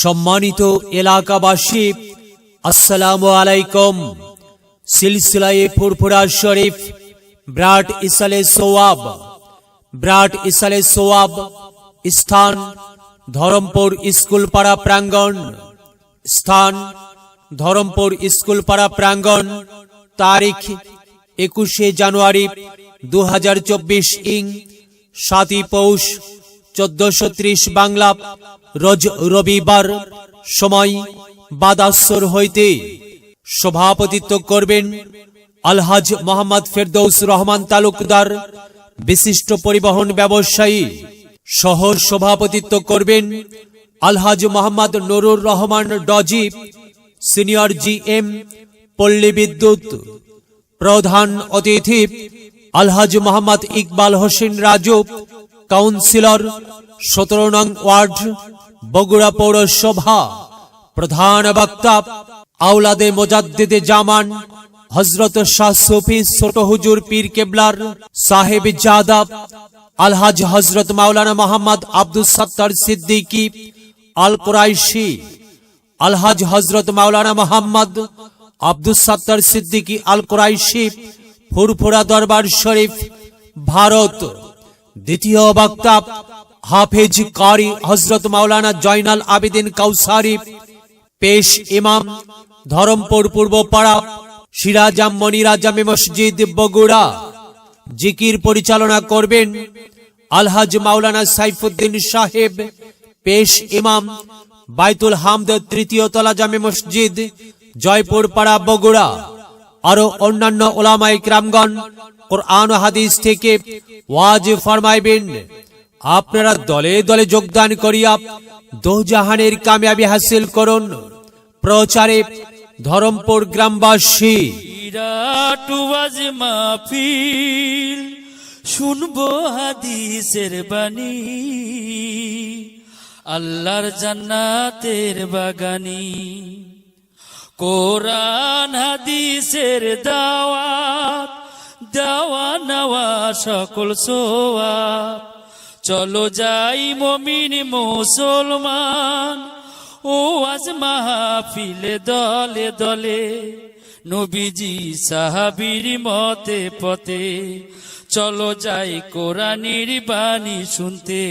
সম্মানিত এলাকাবাসী, আসসালামু আলাইকুম। সিলসিলায়ে ফুরফুরা শরীফ, ব্রাট ইসালে সোয়াব, ব্রাট ইসালে সোয়াব স্থান ধরমপুর স্কুল পাড়া প্রাঙ্গণ। স্থান ধরমপুর স্কুল পাড়া প্রাঙ্গণ, তারিখ একুশে জানুয়ারি দু হাজার চব্বিশ ইং, সাতই পৌষ চোদ্দশো ত্রিশ বাংলা রোজ রবিবার সময় বাদাসর হইতে সভাপতিত্ব করবেন আলহাজ মোহাম্মদ ফেরদৌস রহমান তালুকদার, বিশিষ্ট পরিবহন ব্যবসায়ী, সহ সভাপতিত্ব করবেন আলহাজ মোহাম্মদ নুরুর রহমান ডজি, সিনিয়র জিএম পল্লী বিদ্যুৎ, প্রধান অতিথি আলহাজ মোহাম্মদ ইকবাল হোসেন রাজু কাউন্সিলর, সতেরো নং ওয়ার্ড, বগুড়া পৌরসভা, প্রধান বক্তা আউলাদে মোজাদ্দেদে জামান হজরত শাহ সুফি ছোট হুজুর পীর কেবলার সাহেব জাদাব, আলহাজ হজরত মাওলানা মোহাম্মদ আব্দুল সত্তার সিদ্দিকী আল কুরাইশি আলহাজ হজরত মাওলানা মোহাম্মদ আব্দুল সত্তার সিদ্দিকী আল কুরাইশি ফুরফুরা দরবার শরীফ, ভারত। দ্বিতীয় বক্তা হাফেজ কারি হজরত মাওলানা জয়নাল আবেদিন কাউসারি, পেশ ইমাম, ধরমপুর পূর্বপাড়া সিরাজাম মনিরাজামে মসজিদ বগুড়া। জিকির পরিচালনা করবেন আলহাজ মাওলানা সাইফুদ্দিন সাহেব, পেশ ইমাম বাইতুল হামদ তৃতীয় তলা জামে মসজিদ জয়পুর পাড়া বগুড়া। আরও অন্যান্য ওলামাই ক্রামগণ কোরআন হাদিস থেকে ওয়াজ ফরমাইবেন, আপনারা দলে দলে যোগদান করিয়া দোজাহানের কামিয়াবি হাসিল করুন। প্রচারে ধরমপুর গ্রামবাসী। মাহফিল, শুনব হাদিসের বাণী। আল্লাহর জান্নাতের বাগানি। কোরআন, হাদিসের দাওয়াত দাওয়া নেওয়া সকল সোয়াব চলো যাই মমিন মুসলমান ও আজ মাহফিলে দলে দলে। নবীজি সাহাবির মতে পথে, চলো যাই কোরআনির বাণী শুনতে।